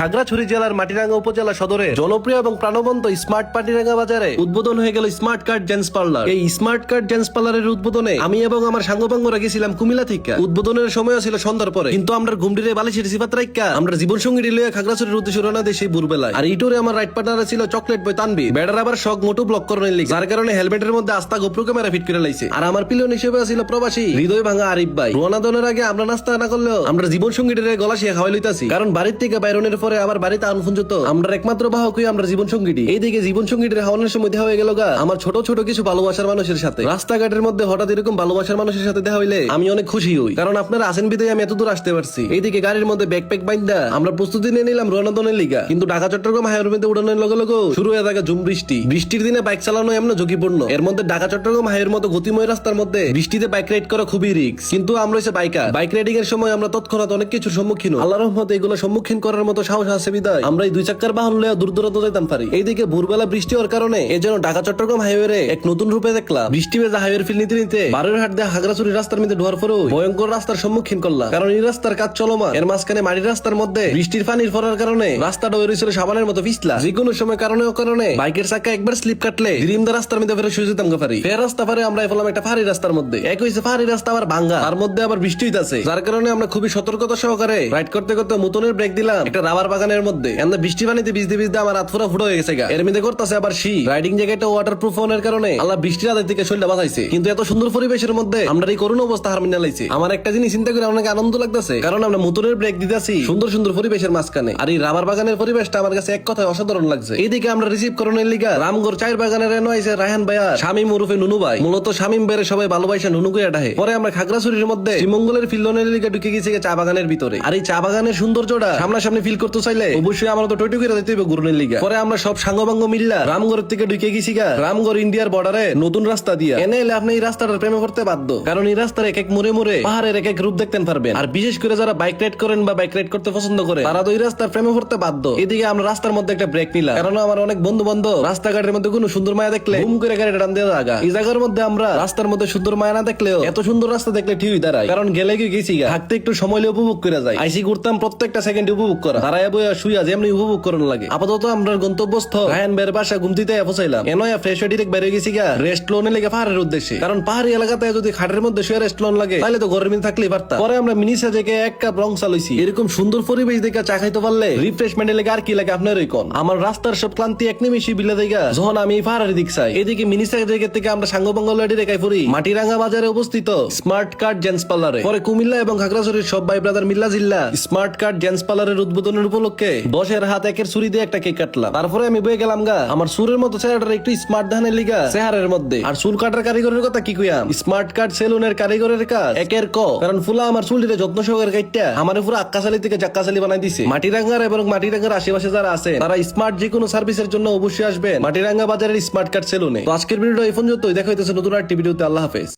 খাগড়াছড়ি জেলার মাটিরাঙ্গা উপজেলা সদরে জনপ্রিয় এবং প্রাণবন্ত স্মার্ট পাটিরাঙ্গা বাজারে উদ্বোধন হয়ে গেল স্মার্ট কার্ড জেন্স পার্লার। এই স্মার্ট কার্ড জেন্স পার্লারের উদ্বোধনে আমি এবং আমার সাঙ্গপাঙ্গরা গেছিলাম কুমিল্লা থেকে। উদ্বোধনের সময় ছিল সন্ধ্যার পরে। কিন্তু আমরা ঘুমটিরে বালিশের সিফাত রাইকা আমরা জীবন সঙ্গী লইয়া খাগড়াছড়ির উদ্দেশ্যে রওনা দেশে বুরবেলায় আর ইটোরে আমার রাইট পার্টনার ছিল চকলেট বই তানবি বেড়ার আবার শখ মোটু ব্লক করার লিগে যার কারণে হেলমেটের মধ্যে আস্তা গোপ্রো ক্যামেরা ফিট করে লাইছে। আর আমার পিলন হিসেবে ছিল প্রবাসী, হৃদয় ভাঙা আরিফ ভাই। রোয়ানা দনের আগে আমরা নাস্তা না করলেও আমরা জীবন সঙ্গীদের গলা শিয়ে খাওয়াই লইতাছি। কারণ বাড়ির থেকে বাইরনের পরে আবার বাড়িতে আনফুঞ্জত আমরা একমাত্র বাহক হই আমরা জীবন সঙ্গীটি এইদিকে জীবন সঙ্গীদের হাওয়ানোর সময় দেখা হয়ে গেল গা, আমার ছোট ছোট কিছু ভালোবাসার মানুষের সাথে। রাস্তাঘাটের মধ্যে হঠাৎ এরকম ভালোবাসার মানুষের সাথে দেখা হইলে আমি অনেক খুশি হই। কারণ আপনারা আসেন বিদায়, আমি এত দূর আসতে পারছি। এইদিকে গাড়ির মধ্যে ব্যাকপ্যাক বাইন্দা, আমরা প্রস্তুতি নিয়ে নিলাম রোনাদনের লিগা। কিন্তু ঢাকা, চট্টগ্রাম হাইওয়ের মধ্যে উড়ানোর লগে লগে শুরু হয়ে থাকে ঝুম বৃষ্টি। বৃষ্টির দিনে বাইক চালানো এমন ঝুঁকিপূর্ণ। এর মধ্যে ঢাকা, চট্টগ্রাম হাইওয়ের মতো গতিময় রাস্তার মধ্যে বৃষ্টিতে বাইক রাইড করা খুবই রিস্ক কিন্তু আমরা হচ্ছে বাইকার বাইক রাইডিং এর সময় আমরা তৎক্ষণাৎ অনেক কিছুর সম্মুখীন। আল্লাহ রহমতে এগুলো সম্মুখীন করার মতো সাহস আছে বিদায়। আমরা এই দুই চাক্কার বাহন লইয়া দূর দূরান্ত যেতাম পারি। এইদিকে ভোরবেলা বৃষ্টি হওয়ার কারণে এই ঢাকা চট্টগ্রাম হাইওয়ে এক নতুন রূপে দেখলাম। বৃষ্টি ভেজা হাইওয়ের ফিল নিতে নিতে বারোর হাট দিয়ে হাগড়াছড়ি রাস্তার মধ্যে ঢোয়ার পরেও ভয়ঙ্কর রাস্তার সম্মুখীন করলাম। কারণ এই রাস্তার কাজ চলমান। এর মাঝখানে মাটির রাস্তার মধ্যে বৃষ্টির পানির পড়ার কারণে রাস্তাটা সাবানের মতো পিছলা। যে কোনো সময় কারণে কারণে বাইকের চাকা একবার স্লিপ কাটলে রাস্তার মধ্যে ফেরে শুয়ে যেতাম পারি। ফের রাস্তা পারে আমরা একটা পাহাড়ি রাস্তার মধ্যে। এক হয়েছে পাহাড়ি রাস্তা, আবার ভাঙ্গা। তার মধ্যে আবার বৃষ্টি হইতাছে। যার কারণে আমরা খুবই সতর্কতা সহকারে রাইড করতে করতে মুতনের ব্রেক দিলাম। একটা রাবার বাগানের মধ্যে। এমন বৃষ্টি পানিতে ভিজতে ভিজতে আমার হাত ফুরা ফুটো হয়ে গেছে গা। এর মধ্যে করতেছে আবার শি। রাইডিং জ্যাকেটটা ওয়াটার প্রুফ হওয়ার কারণে আল্লাহ বৃষ্টির আদের থেকে শরীরটা বাঁচাইছে। কিন্তু এত সুন্দর পরিবেশের মধ্যে আমরা এই করুণ অবস্থা হার মিনা লাইছে। আমার একটা জিনিস চিন্তা করে অনেক আনন্দ লাগতেছে। কারণ আমরা মুতনের ব্রেক দিতেছি সুন্দর সুন্দর পরিবেশের মাঝখানে। আর এই রাবার বাগানের পরিবেশটা আমার কাছে এক কথায় অসাধারণ লাগছে। এইদিকে আমরা রিসিভ করণের লিগা রামগড় চায়ের বাগানের এনো আইছে রায়হান ভাইয়া শামীম উরুফে নুনু ভাই। মূলত শামীম বেড়ে সবাই ভালোবাসা নুনু করে ডাহে। পরে আমরা খাগড়াছড়ির মধ্যে শ্রীমঙ্গলের ফিল্ডনের লিগা ঢুকে গেছি চা বাগানের ভিতরে। আর এই চা বাগানের সৌন্দর্যটা সামনাসামনি ফিল করতে চাইলে? অবশ্যই আমরা তো টয়টু করে দিতে হবে গুরুনের লিগা। পরে আমরা সব সাঙ্গবাঙ্গ মিল্লা রামগড়ের থেকে ঢুকে গেছি গা। রামগড় ইন্ডিয়ার বর্ডারে নতুন রাস্তা দিয়া। এনে এলে আপনি এই রাস্তাটার প্রেমে করতে বাধ্য। কারণ এই রাস্তার এক এক মোড়ে মোড়ে পাহাড়ের এক এক রূপ দেখতে পারবেন। আর বিশেষ করে যারা বাইক রাইড করেন বা বাইক রাইড করতে পছন্দ করে, তারা তো এই রাস্তার প্রেমে করতে বাধ্য। এদিকে আমরা রাস্তার মধ্যে একটা ব্রেক নিলাম। কারণ আমার অনেক বন্ধু বান্ধব রাস্তাঘাটের মধ্যে কোনো সুন্দর মায়া দেখলে ঘুম করে গাড়িটা টান দিয়ে জায়গা এই জায়গার মধ্যে আমরা রাস্তার মধ্যে সুন্দর মায়া না দেখলেও এত সুন্দর রাস্তা দেখলে ঠিকই দাঁড়ায় কারণ গেলে গিয়ে গেছি। থাকতে একটু সময় উপভোগ করে যায় আইসি ঘুরতাম প্রত্যেকটা সেকেন্ড উপভোগ করা। শুইয়া যেমনি উপভোগ লাগে। আপাতত গন্তব্যস্থল রায়ন বের বাসা এনয়া ফ্রেশ হয়ে ডিরেক্ট বেরিয়ে গেছি গা রেস্ট লেগে পাহাড়ের উদ্দেশ্যে। কারণ পাহাড়ি এলাকাতে যদি খাটের মধ্যে শুয়ে রেস্ট লোন লাগে তাহলে তো থাকলেই পরে আমরা মিনি সাজেকে এক কাপ রং চালইছি এরকম সুন্দর পরিবেশ দেখে চা খাইতে পারলে রিফ্রেশমেন্ট লেগে আর কি লাগে আপনার কোন? আমার রাস্তার সব ক্লান্তি এক নিমিশি বিলে দেখা যখন আমি পাহাড়ের দিক চাই, এদিকে মিনি সাজেকের থেকে আমরা সাঙ্গবঙ্গ লাডি রেখাই ফুরি মাটিরাঙ্গা বাজারে অবস্থিত স্মার্ট কার্ড জেন্স পার্লারে পরে কুমিল্লা এবং খাগড়াছড়ির সব ভাই ব্রাদার মিল্লা জিল্লা স্মার্ট কার্ড জেন্স পার্লারের উদ্বোধনের উপলক্ষে দশের হাত একের ছুরি দিয়ে একটা কেক কাটলাম। তারপরে আমি বয়ে গেলাম গা, আমার সুরের মতো চেহারাটার একটু স্মার্ট ধানের লিগা চেহারের মধ্যে। আর চুল কাটার কারিগরের কথা কি কইয়াম? স্মার্ট কার্ড সেলুনের কারিগরের কাজ। একের ক, কারণ ফুলা আমার চুলটিতে যত্ন সহকারে কাটটা আমার পুরো আক্কাশালি থেকে জাক্কাশালি বানাই দিছে। মাটিরাঙ্গার এবং মাটিরাঙ্গার আশেপাশে যারা আছে তারা স্মার্ট যে কোনো সার্ভিসের জন্য অবশ্যই আসবেন। মাটিরাঙ্গা বাজারের স্মার্ট কার্ড সেলুনে। তো আজকের ভিডিওটা এই পর্যন্তই। দেখা হইতেছে নতুন একটি ভিডিওতে। আল্লাহ হাফেজ।